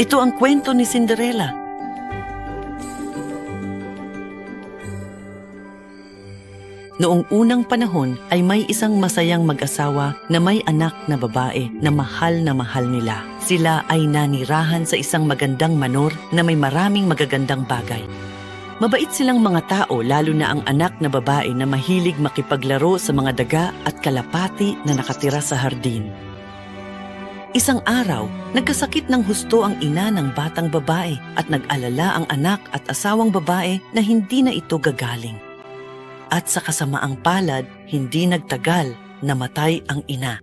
Ito ang kwento ni Cinderella. Noong unang panahon ay may isang masayang mag-asawa na may anak na babae na mahal na mahal nila. Sila ay nanirahan sa isang magandang manor na may maraming magagandang bagay. Mabait silang mga tao lalo na ang anak na babae na mahilig makipaglaro sa mga daga at kalapati na nakatira sa hardin. Isang araw, nagkasakit ng husto ang ina ng batang babae at nag-alala ang anak at asawang babae na hindi na ito gagaling. At sa kasamaang palad, hindi nagtagal, namatay ang ina.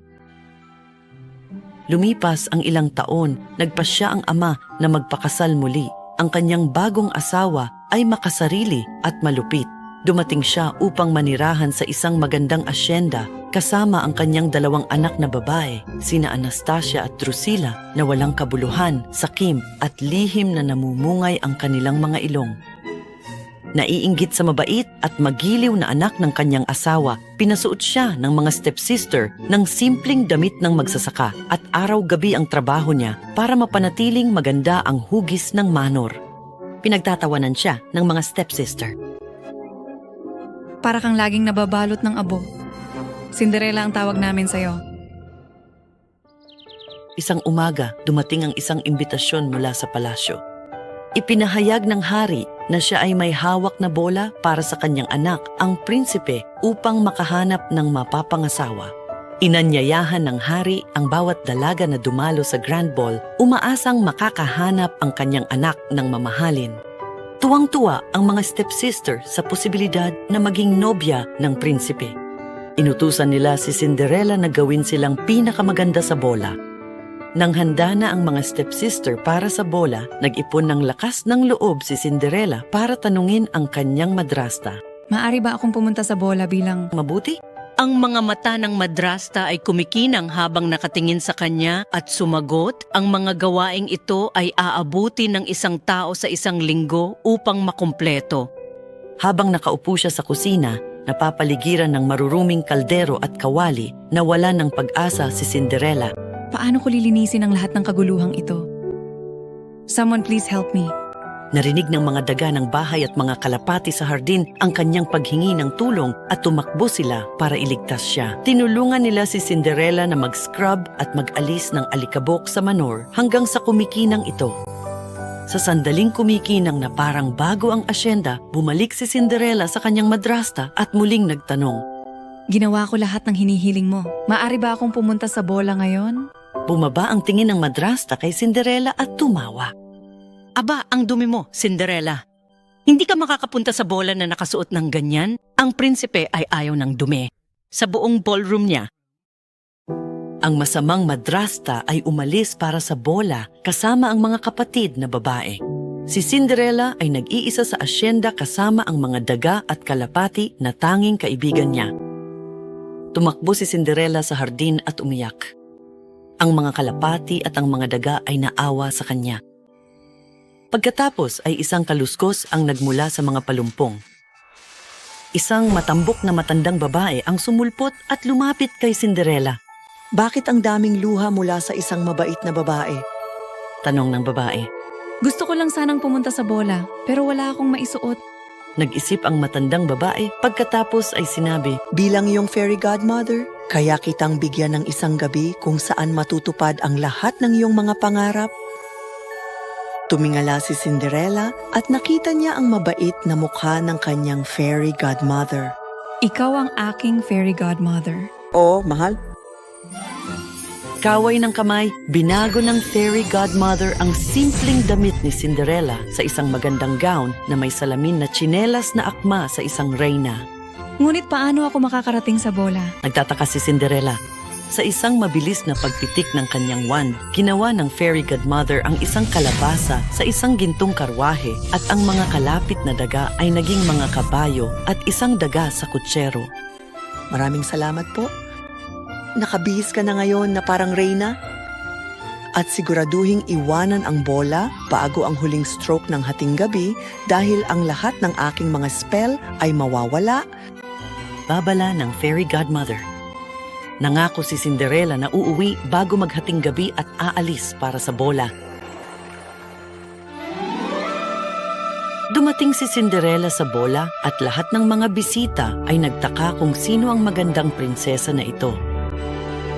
Lumipas ang ilang taon, nagpasya ang ama na magpakasal muli. Ang kanyang bagong asawa ay makasarili at malupit. Dumating siya upang manirahan sa isang magandang asyenda kasama ang kanyang dalawang anak na babae, sina Anastasia at Drusilla na walang kabuluhan, sakim at lihim na namumungay ang kanilang mga ilong. Naiinggit sa mabait at magiliw na anak ng kanyang asawa, pinasuot siya ng mga stepsister ng simpleng damit ng magsasaka at araw-gabi ang trabaho niya para mapanatiling maganda ang hugis ng manor. Pinagtatawanan siya ng mga stepsister. Para kang laging nababalot ng abo. Cinderella ang tawag namin sa'yo. Isang umaga, dumating ang isang imbitasyon mula sa palasyo. Ipinahayag ng hari na siya ay may hawak na bola para sa kanyang anak, ang prinsipe, upang makahanap ng mapapangasawa. Inanyayahan ng hari ang bawat dalaga na dumalo sa Grand Ball, umaasang makakahanap ang kanyang anak ng mamahalin. Tuwang-tuwa ang mga stepsister sa posibilidad na maging nobya ng prinsipe. Inutusan nila si Cinderella na gawin silang pinakamaganda sa bola. Nang handa na ang mga stepsister para sa bola, nag-ipon ng lakas ng loob si Cinderella para tanungin ang kanyang madrasta. Maari ba akong pumunta sa bola bilang... Mabuti? Ang mga mata ng madrasta ay kumikinang habang nakatingin sa kanya at sumagot, ang mga gawaing ito ay aabuti ng isang tao sa isang linggo upang makumpleto. Habang nakaupo siya sa kusina, napapaligiran ng maruruming kaldero at kawali, nawala ng pag-asa si Cinderella. Paano ko lilinisin ang lahat ng kaguluhang ito? Someone please help me. Narinig ng mga daga ng bahay at mga kalapati sa hardin ang kanyang paghingi ng tulong at tumakbo sila para iligtas siya. Tinulungan nila si Cinderella na mag-scrub at mag-alis ng alikabok sa manor hanggang sa kumikinang ito. Sa sandaling kumikinang na parang bago ang asyenda, bumalik si Cinderella sa kanyang madrasta at muling nagtanong. Ginawa ko lahat ng hinihiling mo. Maari ba akong pumunta sa bola ngayon? Bumaba ang tingin ng madrasta kay Cinderella at tumawa. Aba, ang dumi mo, Cinderella. Hindi ka makakapunta sa bola na nakasuot ng ganyan. Ang prinsipe ay ayaw ng dumi. Sa buong ballroom niya, Ang masamang madrasta ay umalis para sa bola kasama ang mga kapatid na babae. Si Cinderella ay nag-iisa sa asyenda kasama ang mga daga at kalapati na tanging kaibigan niya. Tumakbo si Cinderella sa hardin at umiyak. Ang mga kalapati at ang mga daga ay naawa sa kanya. Pagkatapos ay isang kaluskos ang nagmula sa mga palumpong. Isang matambok na matandang babae ang sumulpot at lumapit kay Cinderella. Bakit ang daming luha mula sa isang mabait na babae? Tanong ng babae. Gusto ko lang sanang pumunta sa bola, pero wala akong maisuot. Nag-isip ang matandang babae pagkatapos ay sinabi, Bilang iyong fairy godmother, kaya kitang bigyan ng isang gabi kung saan matutupad ang lahat ng iyong mga pangarap. Tumingala si Cinderella at nakita niya ang mabait na mukha ng kanyang fairy godmother. Ikaw ang aking fairy godmother. Oo, mahal. Kaway ng kamay, binago ng fairy godmother ang simpleng damit ni Cinderella sa isang magandang gown na may salamin na tsinelas na akma sa isang reyna. Ngunit paano ako makakarating sa bola? Nagtataka si Cinderella. Sa isang mabilis na pagpitik ng kanyang wand, ginawa ng fairy godmother ang isang kalabasa sa isang gintong karwahe at ang mga kalapit na daga ay naging mga kabayo at isang daga sa kutsero. Maraming salamat po. Nakabihis ka na ngayon na parang reyna? At siguraduhing iwanan ang bola bago ang huling stroke ng hating gabi dahil ang lahat ng aking mga spell ay mawawala babala ng fairy godmother. Nangako si Cinderella na uuwi bago maghating gabi at aalis para sa bola. Dumating si Cinderella sa bola at lahat ng mga bisita ay nagtaka kung sino ang magandang prinsesa na ito.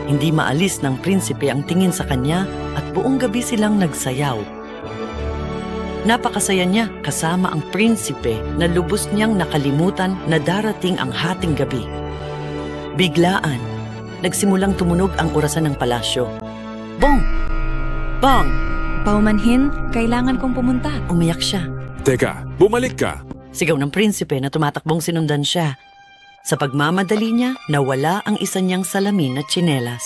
Hindi maalis ng prinsipe ang tingin sa kanya at buong gabi silang nagsayaw. Napakasaya niya kasama ang prinsipe na lubos niyang nakalimutan na darating ang hating gabi. Biglaan, nagsimulang tumunog ang orasan ng palasyo. Bong! Bong! Paumanhin, kailangan kong pumunta. Umiyak siya. Teka, bumalik ka. Sigaw ng prinsipe na tumatakbong sinundan siya. Sa pagmamadali niya, nawala ang isa niyang salamin at tsinelas.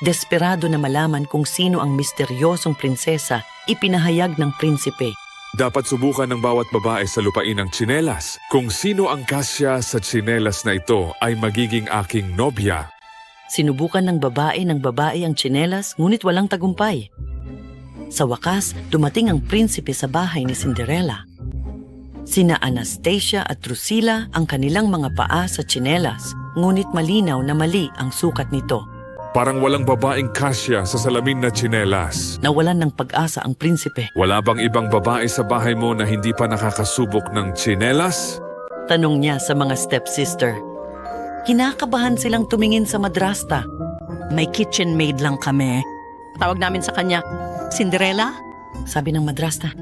Desperado na malaman kung sino ang misteryosong prinsesa, ipinahayag ng prinsipe. Dapat subukan ng bawat babae sa lupain ng tsinelas. Kung sino ang kasya sa tsinelas na ito ay magiging aking nobya. Sinubukan ng babae ng babae ang tsinelas ngunit walang tagumpay. Sa wakas, dumating ang prinsipe sa bahay ni Cinderella. Sina Anastasia at Drusilla ang kanilang mga paa sa tsinelas, ngunit malinaw na mali ang sukat nito. Parang walang babaeng kasya sa salamin na tsinelas. Nawalan ng pag-asa ang prinsipe. Wala bang ibang babae sa bahay mo na hindi pa nakakasubok ng tsinelas? Tanong niya sa mga stepsister. Kinakabahan silang tumingin sa madrasta. May kitchen maid lang kami. Tawag namin sa kanya, Cinderella? Sabi ng madrasta.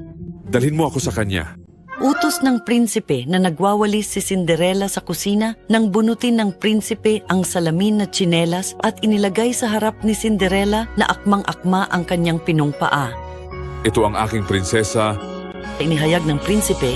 Dalhin mo ako sa kanya. Utos ng prinsipe na nagwawalis si Cinderella sa kusina nang bunutin ng prinsipe ang salamin na tsinelas at inilagay sa harap ni Cinderella na akmang-akma ang kanyang pinungpaa. Ito ang aking prinsesa. Inihayag ng prinsipe,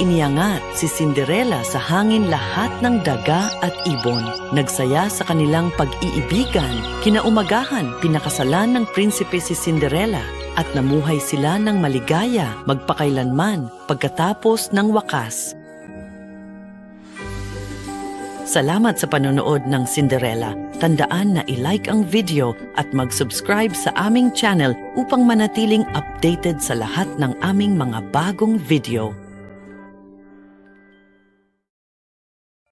iniangat si Cinderella sa hangin lahat ng daga at ibon. Nagsaya sa kanilang pag-iibigan. Kinaumagahan, pinakasalan ng prinsipe si Cinderella at namuhay sila ng maligaya magpakailanman pagkatapos ng wakas. Salamat sa panonood ng Cinderella. Tandaan na i-like ang video at mag-subscribe sa aming channel upang manatiling updated sa lahat ng aming mga bagong video.